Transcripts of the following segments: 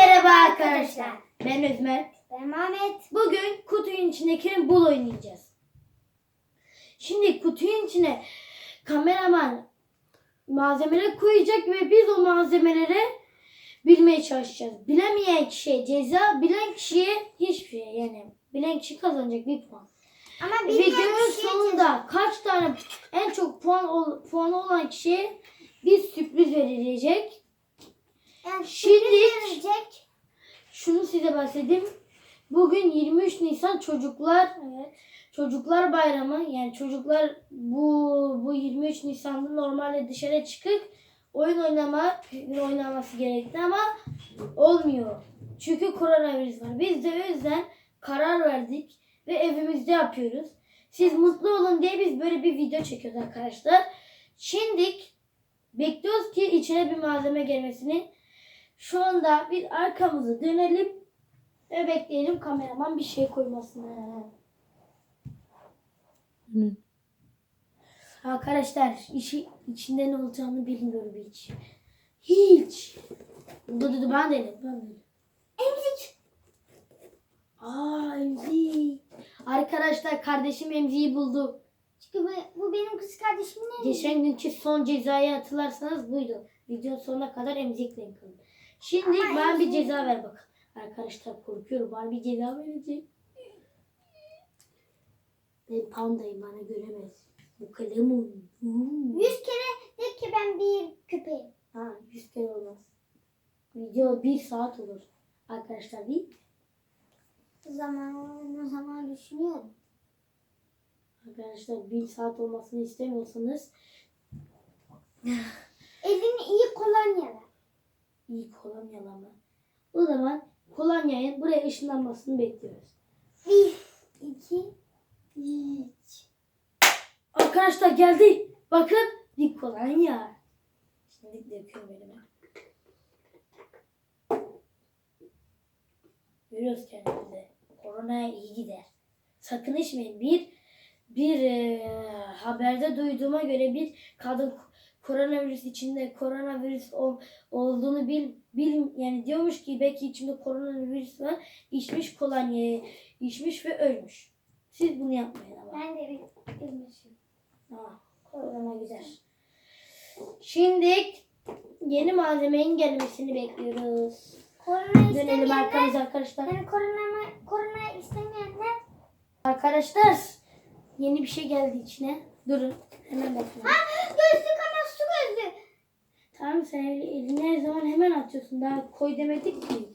merhaba arkadaşlar. Ben Özmer. Ben Mehmet. Bugün kutunun içindeki bul oynayacağız. Şimdi kutunun içine kameraman malzemeleri koyacak ve biz o malzemeleri bilmeye çalışacağız. Bilemeyen kişiye ceza, bilen kişiye hiçbir şey yani. Bilen kişi kazanacak bir puan. Ama Videonun kişiye sonunda kaç tane en çok puan ol, puanı olan kişiye bir sürpriz verilecek. Yani Şimdi-. Şunu size bahsedeyim. Bugün 23 Nisan çocuklar çocuklar bayramı. Yani çocuklar bu bu 23 Nisan'da normalde dışarı çıkıp oyun oynama oynaması gerekti ama olmuyor. Çünkü koronavirüs var. Biz de o yüzden karar verdik ve evimizde yapıyoruz. Siz mutlu olun diye biz böyle bir video çekiyoruz arkadaşlar. Şimdi bekliyoruz ki içine bir malzeme gelmesini. Şu anda biz arkamızı dönelim ve bekleyelim kameraman bir şey koymasını. Arkadaşlar işi içinde ne olacağını bilmiyorum hiç. Hiç. Dur dur ben de ben de. Emzik. Aa emzik. Arkadaşlar kardeşim emziği buldu. Çünkü bu, bu benim kız kardeşimin emziği. Geçen günkü son cezayı hatırlarsanız buydu. Videonun sonuna kadar emzikle yıkıldı. Şimdi Ama ben bir ceza ver bakalım. Arkadaşlar korkuyorum. Bana bir ceza verecek. Ben pandayım bana göremez. Bu kalemun. Yüz kere de ki ben bir köpeğim. Ha yüz kere olmaz. Video bir saat olur. Arkadaşlar değil. zaman zaman düşünüyorum. Arkadaşlar bir saat olmasını istemiyorsanız Elini iyi kolonyalar. İyi kolonyalama. O zaman kolonyayı buraya ışınlanmasını bekliyoruz. Bir, iki, üç. Arkadaşlar geldi. Bakın bir kolonya. Şimdi döküyorum elime. Görüyoruz kendimizi. Koronaya iyi gider. Sakın içmeyin. Bir bir e, haberde duyduğuma göre bir kadın koronavirüs içinde koronavirüs ol- olduğunu bil, bil yani diyormuş ki belki içimde koronavirüs var. içmiş kolonyayı içmiş ve ölmüş. Siz bunu yapmayın ama. Ben de bir ölmüşüm. Ha, korona gider. Şimdi yeni malzemenin gelmesini bekliyoruz. Korona Dönelim arkamıza arkadaşlar. yani korona, korona istemeyenler Arkadaşlar yeni bir şey geldi içine. Durun. Hemen bakıyorum. Ha, gözlük ama su gözlüğü. Tamam sen eli- elini her zaman hemen atıyorsun. Daha koy demedik ki.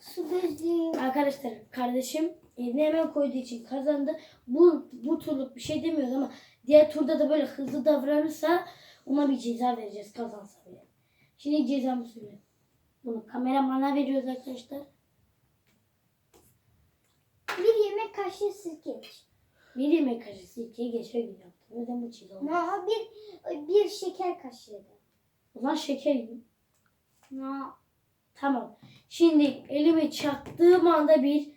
Su gözlüğü. Arkadaşlar kardeşim elini hemen koyduğu için kazandı. Bu bu turluk bir şey demiyoruz ama diğer turda da böyle hızlı davranırsa ona bir ceza vereceğiz kazansa bile. Şimdi cezamı söyle. Bunu kameramana veriyoruz arkadaşlar. Bir yemek kaşığı sirke. Bir yemek kaşığı sirkeyi geçen gün yaptım. Neden bu ceza oldu? No, bir, bir şeker kaşığı zaman şeker yiyin. No. Tamam. Şimdi elimi çaktığım anda bir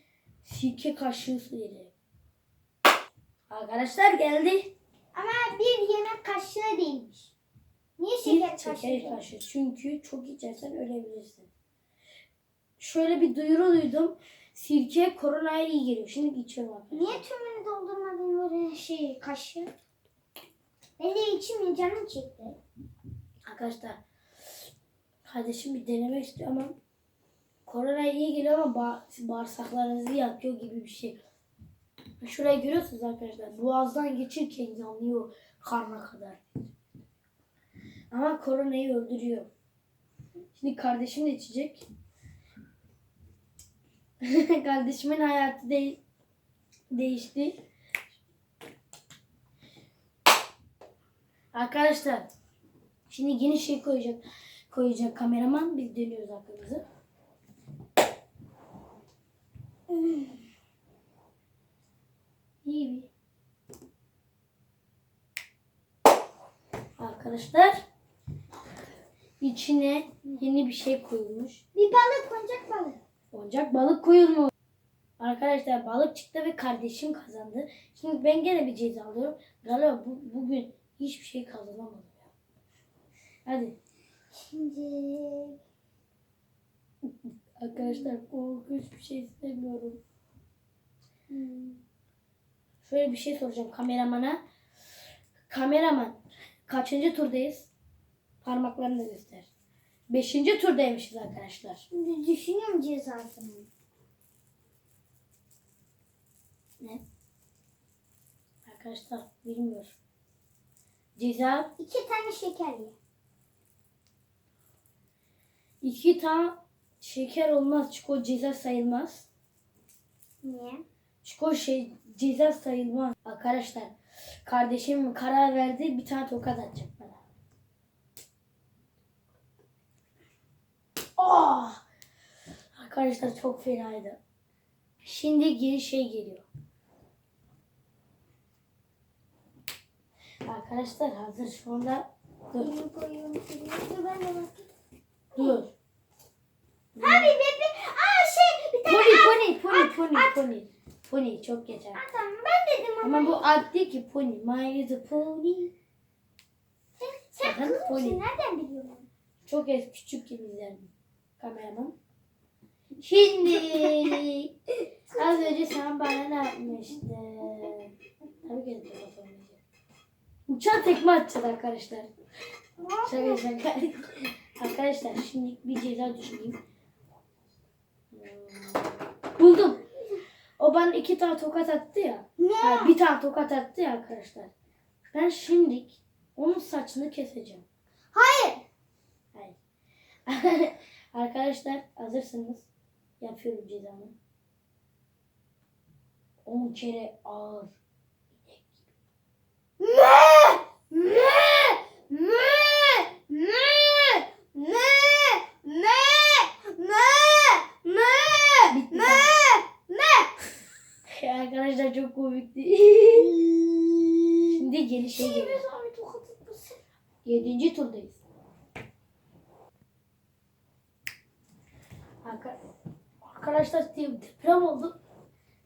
sirke kaşığı su yedim. Arkadaşlar geldi. Ama bir yemek kaşığı değilmiş. Niye şeker Bir kaşığı? şeker kaşığı. Çünkü çok içersen ölebilirsin. Şöyle bir duyuru duydum. Sirke koronaya iyi geliyor. Şimdi içiyorum arkadaşlar. Niye tümünü doldurmadın böyle şey kaşığı? Ben de içim canım çekti. Arkadaşlar kardeşim bir denemek istiyor ama korona iyi geliyor ama ba- bağırsaklarınızı yakıyor gibi bir şey. Şurayı görüyorsunuz arkadaşlar. Boğazdan geçirken yanıyor karna kadar. Ama koronayı öldürüyor. Şimdi kardeşim de içecek. Kardeşimin hayatı de- değişti. Arkadaşlar Şimdi yeni şey koyacak koyacak kameraman. Biz dönüyoruz arkamızı. İyi bir. Arkadaşlar içine yeni bir şey koyulmuş. Bir balık koncak balık. Oyuncak balık koyulmuş. Arkadaşlar balık çıktı ve kardeşim kazandı. Şimdi ben gene bir ceza alıyorum. Galiba bu, bugün hiçbir şey kazanamadım. Hadi. Şimdi Arkadaşlar korkunç bir şey istemiyorum. Hmm. Şöyle bir şey soracağım kameramana. Kameraman kaçıncı turdayız? Parmaklarını da göster. Beşinci turdaymışız arkadaşlar. Şimdi düşünüyorum cezasını. Ne? Arkadaşlar bilmiyor. Ceza İki tane şeker ye. İki tane şeker olmaz. Çünkü o ceza sayılmaz. Niye? Çünkü o şey ceza sayılmaz. Arkadaşlar kardeşim karar verdi bir tane tokat atacak bana. Oh! Arkadaşlar çok fenaydı. Şimdi geri şey geliyor. Arkadaşlar hazır şu anda dur. Dur ben de bakayım. dur. Abi bebe. Aa şey bir tane. Pony pony pony pony pony. Pony çok geçer. Aa, tamam ben dedim ama. Ama bu at değil ki pony. My a pony. Sen, sen Zaten kız pony. mısın? Nereden biliyorsun? Çok eski küçük gibi izlerdim. Kameraman. Şimdi az önce sen bana ne yapmıştın? Tabii ki de oynayacak. Uçan tekme atacağız arkadaşlar. Şaka şaka. arkadaşlar şimdi bir ceza düşüneyim. Hmm, Buldum. Bana iki tane tokat attı ya. Ne? Hayır, bir tane tokat attı ya arkadaşlar. Ben şimdi onun saçını keseceğim. Hayır. Hayır. Arkadaşlar hazırsınız. Yapıyorum cezamı. 10 kere ağır. Arkadaşlar de- deprem oldu.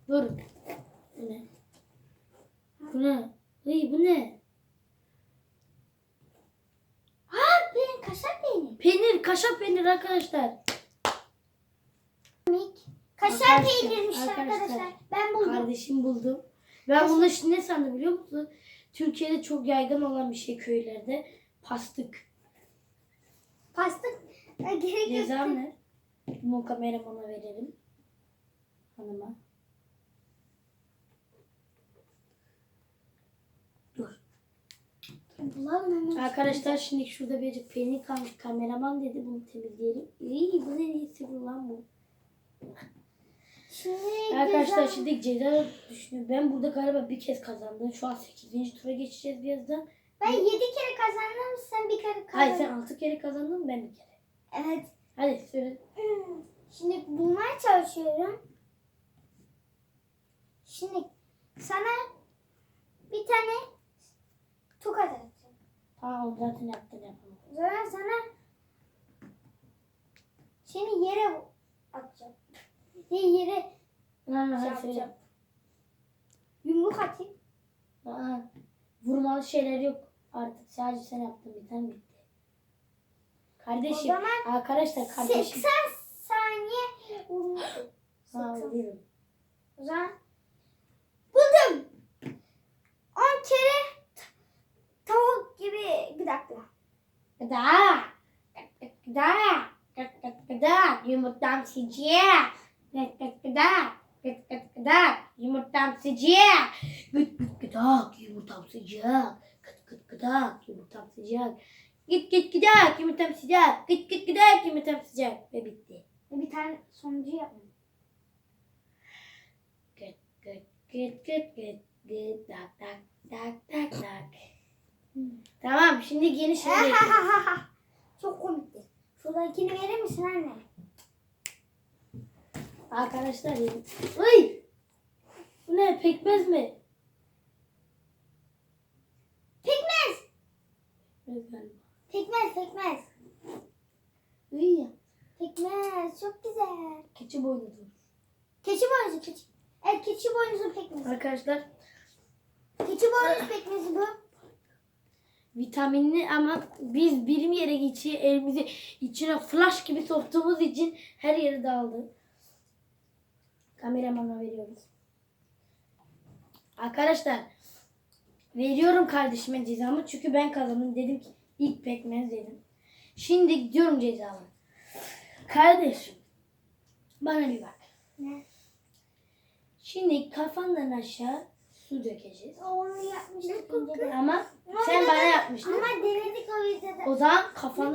Dur. Bu ne? Bu ne? Hey, bu ne? Ha benim kaşar peynir. Peynir, kaşar peynir arkadaşlar. Kaşar Arkadaşlar, peynirmiş arkadaşlar. arkadaşlar. Ben buldum. Kardeşim buldum. Ben bunu şimdi ne sandım biliyor musun? Türkiye'de çok yaygın olan bir şey köylerde. Pastık. Pastık. Gerek yok. Cezam ne? Bu kameramana verelim. Hanıma. Dur. Arkadaşlar şimdi şurada bir peynir kalmış. Kameraman dedi bunu temizleyelim. İyi bu ne iyisi bu lan bu. Şimdi Arkadaşlar ceza- şimdi ceza düşünüyorum. Ben burada galiba bir kez kazandım. Şu an 8. tura geçeceğiz birazdan. Ben yedi kere kazandım. Sen bir kere kazandın. Hayır sen 6 kere kazandın ben bir kere. Evet. Hadi söyle. Şimdi bulmaya çalışıyorum. Şimdi sana bir tane tokat atacağım. Tamam zaten yaptın yapalım. Sonra sana seni yere atacağım. Ne yere Ha, şey yapacağım. Yumruk atayım. Aa, vurmalı şeyler yok artık. Sadece sen yaptın bir tane bitti. O Kardeşim. zaman Arkadaşlar kardeşim. 80 saniye vurmuşum. Ha, 80. vuruyorum. O zaman buldum. 10 kere tavuk gibi bir dakika. Gıda. Gıda. Gıda. Yumurtam sıcak. Gıda. Gıda. Gıda. Yumurtam sıcak. Gıt gıt gıda. Yumurtam sıcak. Gıt gıt gıda. Yumurtam sıcak. Git git gıda. Yumurtam sıcak. Git git gıda. Yumurtam sıcak. Ve bitti. Bir tane sonucu yapmadım. Gıt gıt gıt gıt gıt gıt tak tak tak tak tak. Tamam şimdi yeni şey yapıyoruz. Çok komikti. Şuradakini verir misin anne? Arkadaşlar. Ay! Bu ne pekmez mi? Pekmez. Pekmez. Pekmez. İyi ya. Pekmez çok güzel. Keçi boynuzu. Keçi boynuzu keçi. Evet keçi boynuzu pekmezi. Arkadaşlar Keçi boynuzu pekmezi bu. vitaminli ama biz bir yere geçi elimizi içine flash gibi soktuğumuz için her yeri dağıldı. Kameramana veriyoruz. Arkadaşlar veriyorum kardeşime cezamı çünkü ben kazandım dedim ki ilk pekmez dedim. Şimdi gidiyorum cezama. Kardeşim bana bir bak. Ne? Şimdi kafandan aşağı su dökeceğiz. Onu yapmıştık. Ama sen bana yapmıştın. Ama denedik o videoda. O zaman kafandan